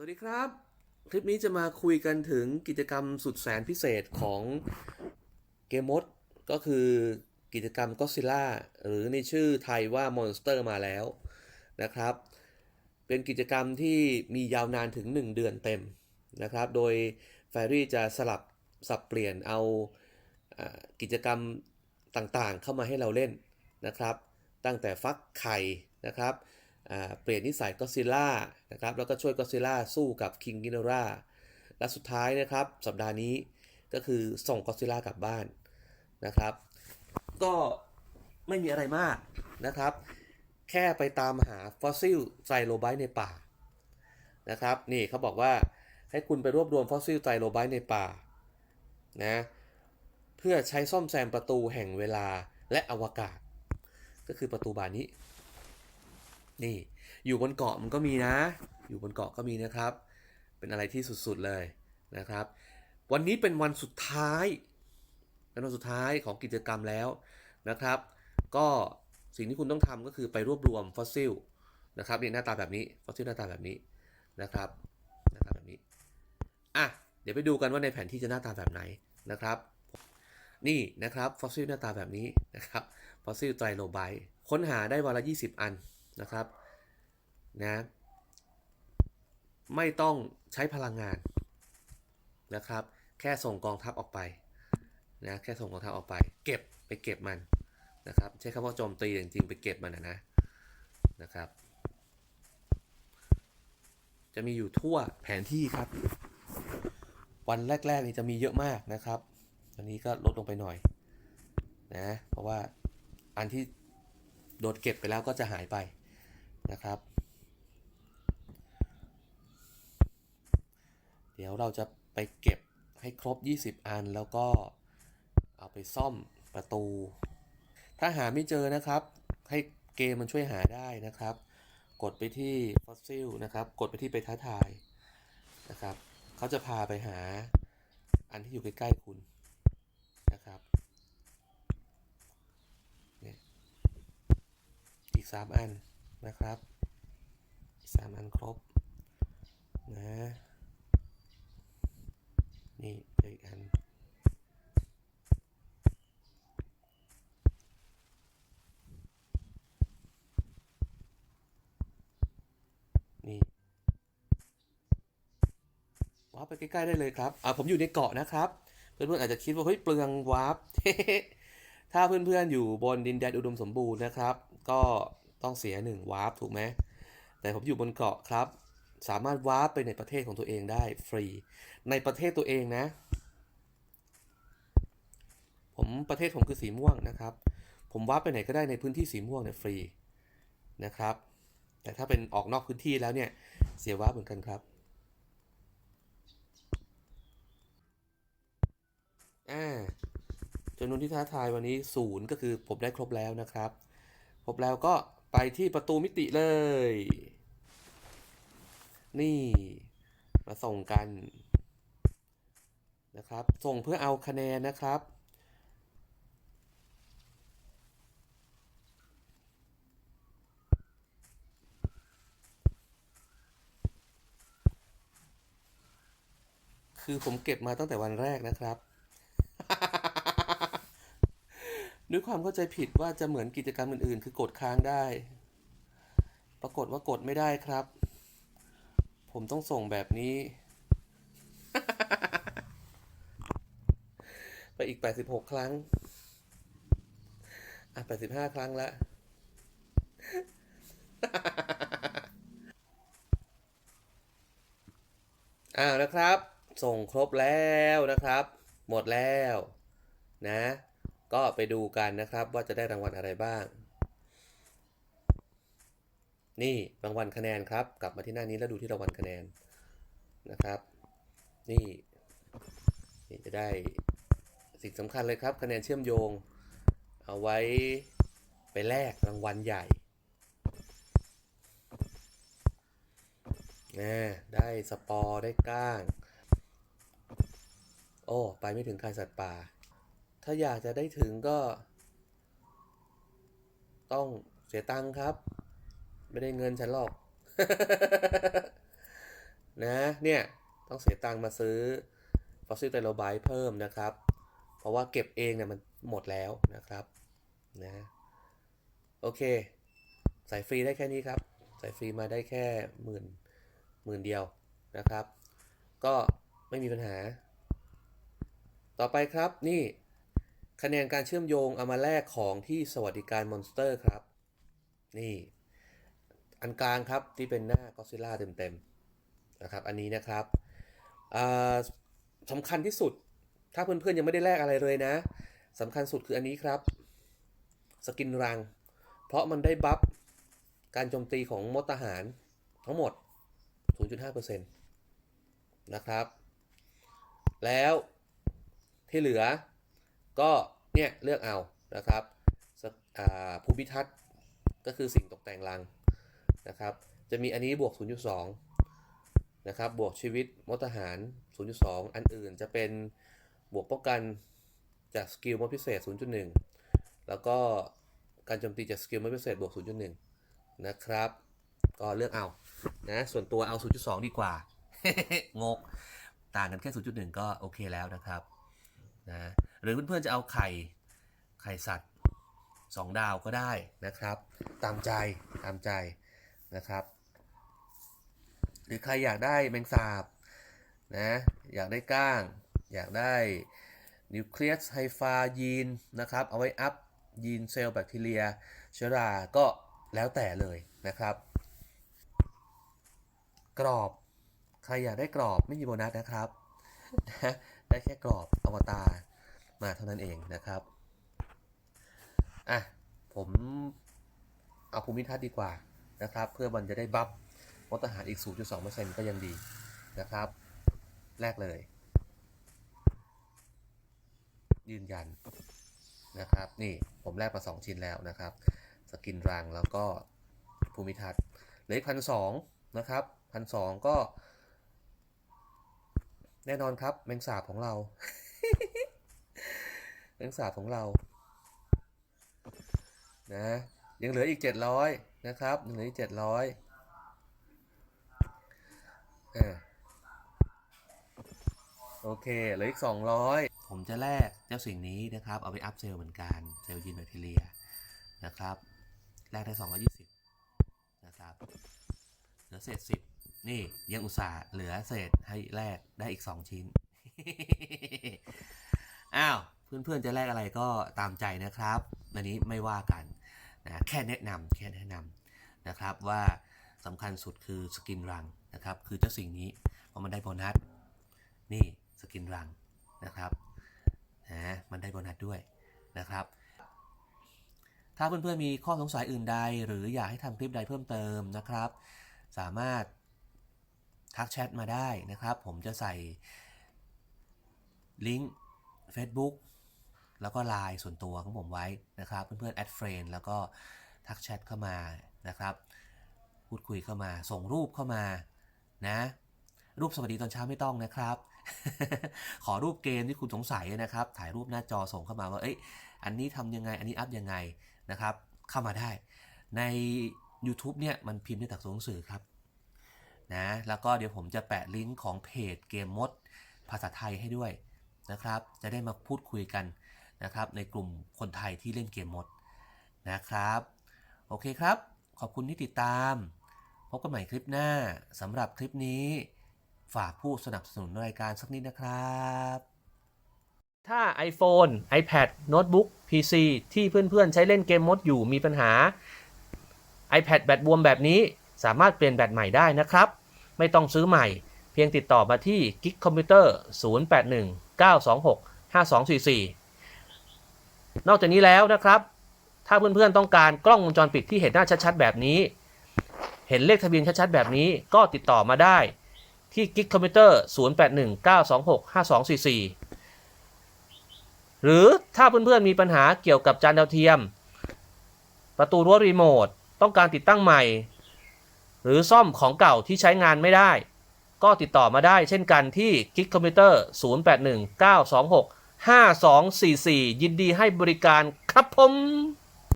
สวัสดีครับ คลิปนี้จะมาคุยกันถึงกิจกรรมสุดแสนพิเศษของเกมมดก็คือกิจกรรมก็ซิล่าหรือในชื่อไทยว่ามอนสเตอร์มาแล้วนะครับ เป็นกิจกรรมที่มียาวนานถึง 1 เดือนเต็มนะครับ โดยแฟรี่จะสลับสับเปลี่ยนเอากิจกรรมต่างๆเข้ามาให้เราเล่นนะครับ ตั้งแต่ฟักไข่นะครับ เปลี่ยนนิสัยก็ซิล่านะครับแล้วก็ช่วยก็ซิล่าสู้กับคิงกินอราและสุดท้ายนะครับสัปดาห์นี้ก็คือส่งก็ซิล่ากลับบ้านนะครับ ก็ไม่มีอะไรมากนะครับ แค่ไปตามหาฟอสซิลไซโลไบต์ในป่านะครับนี่เขาบอกว่าให้คุณไปรวบรวมฟอสซิลไซโลไบต์ในป่านะเพื่อใช้ซ่อมแซมประตูแห่งเวลาและอวกาศ ก็คือประตูบานนี้ นี่ อยู่บนเกาะมันก็มีนะ อยู่บนเกาะก็มีนะครับ เป็นอะไรที่สุดๆเลยนะครับ วันนี้เป็นวันสุดท้ายเป็นวันสุดท้ายของกิจกรรมแล้วนะครับ ก็สิ่งที่คุณต้องทำก็คือไปรวบรวมฟอสซิลนะครับนี่หน้าตาแบบนี้ฟอสซิลหน้าตาแบบนี้นะครับหน้าตาแบบนี้อะเดี๋ยวไปดูกันว่าในแผนที่จะหน้าตาแบบไหนนะครับ นี่นะครับฟอสซิลหน้าตาแบบนี้นะครับฟอสซิลไตรโลไบต์ค้นหาได้วันละ 20 อันนะครับ นะไม่ต้องใช้พลังงานนะครับ แค่ส่งกองทัพออกไปนะแค่ส่งกองทัพออกไป เก็บไปเก็บมันนะครับใช้คำว่าโจมตีจริงๆไปเก็บมันนะนะนะครับ จะมีอยู่ทั่วแผนที่ครับ วันแรกๆนี่จะมีเยอะมากนะครับตอนนี้ก็ลดลงไปหน่อยนะเพราะว่าอันที่โดนเก็บไปแล้วก็จะหายไปนะครับ เดี๋ยวเราจะไปเก็บให้ครบ 20 อัน แล้วก็เอาไปซ่อมประตู ถ้าหาไม่เจอนะครับ ให้เกมมันช่วยหาได้นะครับ กดไปที่ฟอสซิลนะครับ กดไปที่ไปท้าทายนะครับเขาจะพาไปหาอันที่อยู่ใกล้ๆคุณนะครับเนี่ยอีก 3 อันนะครับ 3 อันครบนะ เจอกันนี่วาร์ปไปใกล้ๆได้เลยครับอ่าผมอยู่ในเกาะนะครับ เพื่อนๆอาจจะคิดว่าเฮ้ยเปลืองวาร์ปถ้าเพื่อนๆอยู่บนดินแดนอุดมสมบูรณ์นะครับ ก็ต้องเสียหนึ่งวาร์ปถูกไหมแต่ผมอยู่บนเกาะครับ สามารถวาร์ปไปในประเทศของตัวเองได้ฟรี ในประเทศตัวเองนะ ผมประเทศผมคือสีม่วงนะครับ ผมวาร์ปไปไหนก็ได้ในพื้นที่สีม่วงเนี่ยฟรีนะครับ แต่ถ้าเป็นออกนอกพื้นที่แล้วเนี่ยเสียวาร์ปเหมือนกันครับอ่าจำนวนที่ท้าทายวันนี้ศูนย์ก็คือผมได้ครบแล้วนะครับ ครบแล้วก็ไปที่ประตูมิติเลย นี่มาส่งกันนะครับ ส่งเพื่อเอาคะแนนนะครับ คือผมเก็บมาตั้งแต่วันแรกนะครับ ด้วยความเข้าใจผิดว่าจะเหมือนกิจกรรมอื่นๆ คือกดค้างได้ ปรากฏว่ากดไม่ได้ครับ ผมต้องส่งแบบนี้ ไปอีก 86 ครั้ง อะ 85 ครั้งละอ้าวนะครับ ส่งครบแล้วนะครับ หมดแล้วนะ ก็ไปดูกันนะครับว่าจะได้รางวัลอะไรบ้าง นี่รางวัลคะแนนครับ กลับมาที่หน้านี้แล้วดูที่รางวัลคะแนนนะครับ นี่นี่จะได้สิ่งสำคัญเลยครับ คะแนนเชื่อมโยง เอาไว้ไปแลกรางวัลใหญ่นะได้สปอร์ได้ก้าง โอ้ ไปไม่ถึงการสัตว์ป่า ถ้าอยากจะได้ถึงก็ ต้องเสียตังค์ครับ ไม่ได้เงินฉันหรอก นะเนี่ยต้องเสียตังค์มาซื้อฟอสซิลไตโลไบเพิ่มนะครับ เพราะว่าเก็บเองเนี่ยมันหมดแล้วนะครับนะโอเคใส่ฟรีได้แค่นี้ครับใส่ฟรีมาได้แค่หมื่นหมื่นเดียวนะครับ ก็ไม่มีปัญหา ต่อไปครับนี่คะแนนการเชื่อมโยงเอามาแลกของที่สวัสดิการมอนสเตอร์ครับ นี่ อันกลางครับที่เป็นหน้าก็ซิล่าเต็มๆนะครับ อันนี้นะครับสำคัญที่สุดถ้าเพื่อนๆยังไม่ได้แลกอะไรเลยนะสำคัญสุดคืออันนี้ครับ สกินรัง เพราะมันได้บัฟการโจมตีของมดทหารทั้งหมด 0.5%นะครับ แล้ว ที่เหลือก็เนี่ยเลือกเอานะครับภูมิทัศน์ก็คือสิ่งตกแต่งรังนะครับ จะมีอันนี้บวก 0.2 นะครับ บวกชีวิตมดทหาร 0.2 อันอื่นจะเป็นบวกป้องกันจากสกิลมดพิเศษ 0.1 แล้วก็การโจมตีจากสกิลมดพิเศษบวก 0.1 นะครับ ก็เลือกเอานะส่วนตัวเอา 0.2 ดีกว่างก ต่างกันแค่ 0.1 ก็โอเคแล้วนะครับ นะหรือเพื่อนๆจะเอาไข่ไข่สัตว์2ดาวก็ได้นะครับ ตามใจตามใจนะครับ หรือใครอยากได้แมงสาบนะอยากได้ก้าง อยากได้นิวเคลียสไฮฟายีนนะครับ เอาไว้อัพยีนเซลล์แบคทีเรียเชื้อราก็แล้วแต่เลยนะครับ กรอบ ใครอยากได้กรอบไม่มีโบนัสนะครับ ได้แค่กรอบอวตารมาเท่านั้นเองนะครับอะผมเอาภูมิทัศน์ดีกว่านะครับ เพื่อมันจะได้บัฟมดทหารอีก 0.2%ก็ยังดีนะครับ แรกเลย ยืนยันนะครับ นี่ผมแลกมา 2 ชิ้นแล้วนะครับ สกินรังแล้วก็ภูมิทัศน์เหลืออีกพันสองนะครับพันสองก็ แน่นอนครับ แมงสาบของเรา แมงสาบของเรา นะ ยังเหลืออีก700นะครับยังเหลืออีก700อ่าโอเคเหลืออีก 200 ผมจะแลกเจ้าสิ่งนี้นะครับ เอาไปอัพเซลเหมือนกันเซลล์ยีนแบคทีเรียนะครับ แลกได้ 220 นะครับ เหลือเศษ10 นี่ยังอุตส่าห์เหลือเศษให้แลกได้อีก2ชิ้น อ้าว เพื่อนๆจะแลกอะไรก็ตามใจนะครับอันนี้ไม่ว่ากันนะแค่แนะนำแค่แนะนำนะครับว่าสำคัญสุดคือสกินรังนะครับ คือเจ้าสิ่งนี้เพราะมันได้โบนัสนี่สกินรังนะครับนะมันได้โบนัสด้วยนะครับ ถ้าเพื่อนๆมีข้อสงสัยอื่นใด หรืออยากให้ทำคลิปใดเพิ่มเติมนะครับ สามารถ ทักแชทมาได้นะครับ ผมจะใส่ลิงก์ Facebook แล้วก็ไลน์ส่วนตัวของผมไว้นะครับ เพื่อนๆแอดเฟรนแล้วก็ทักแชทเข้ามานะครับ พูดคุยเข้ามา ส่งรูปเข้ามานะ รูปสวัสดีตอนเช้าไม่ต้องนะครับ ขอรูปเกมที่คุณสงสัยนะครับ ถ่ายรูปหน้าจอส่งเข้ามาว่าเอ้ยอันนี้ทำยังไง อันนี้อัพยังไงนะครับ เข้ามาได้ ใน YouTube เนี่ยมันพิมพ์ได้จากตัวหนังสือครับ นะแล้วก็เดี๋ยวผมจะแปะลิงก์ของเพจเกมมด ภาษาไทยให้ด้วยนะครับ จะได้มาพูดคุยกันนะครับ ในกลุ่มคนไทยที่เล่นเกมมดนะครับ โอเคครับ ขอบคุณที่ติดตาม พบกันใหม่คลิปหน้าสำหรับคลิปนี้ ฝากผู้สนับสนุนรายการสักนิดนะครับ ถ้า iPhone, iPad, Notebook, PC ที่เพื่อนๆ ใช้เล่นเกมมดอยู่มีปัญหา iPad แบตบวมแบบนี้ สามารถเปลี่ยนแบตใหม่ได้นะครับ ไม่ต้องซื้อใหม่ เพียงติดต่อมาที่ Geek Computer 081 926 5244 นอกจากนี้แล้วนะครับ ถ้าเพื่อนๆต้องการกล้องวงจรปิดที่เห็นหน้าชัดๆ แบบนี้ เห็นเลขทะเบียนชัดๆ แบบนี้ก็ติดต่อมาได้ที่ Geek Computer 081 926 5244 หรือถ้าเพื่อนๆมีปัญหาเกี่ยวกับจานดาวเทียม ประตูรั้วรีโมท ต้องการติดตั้งใหม่ หรือซ่อมของเก่าที่ใช้งานไม่ได้ ก็ติดต่อมาได้เช่นกันที่ Geek Computer 081 926 5244 ยินดีให้บริการครับผม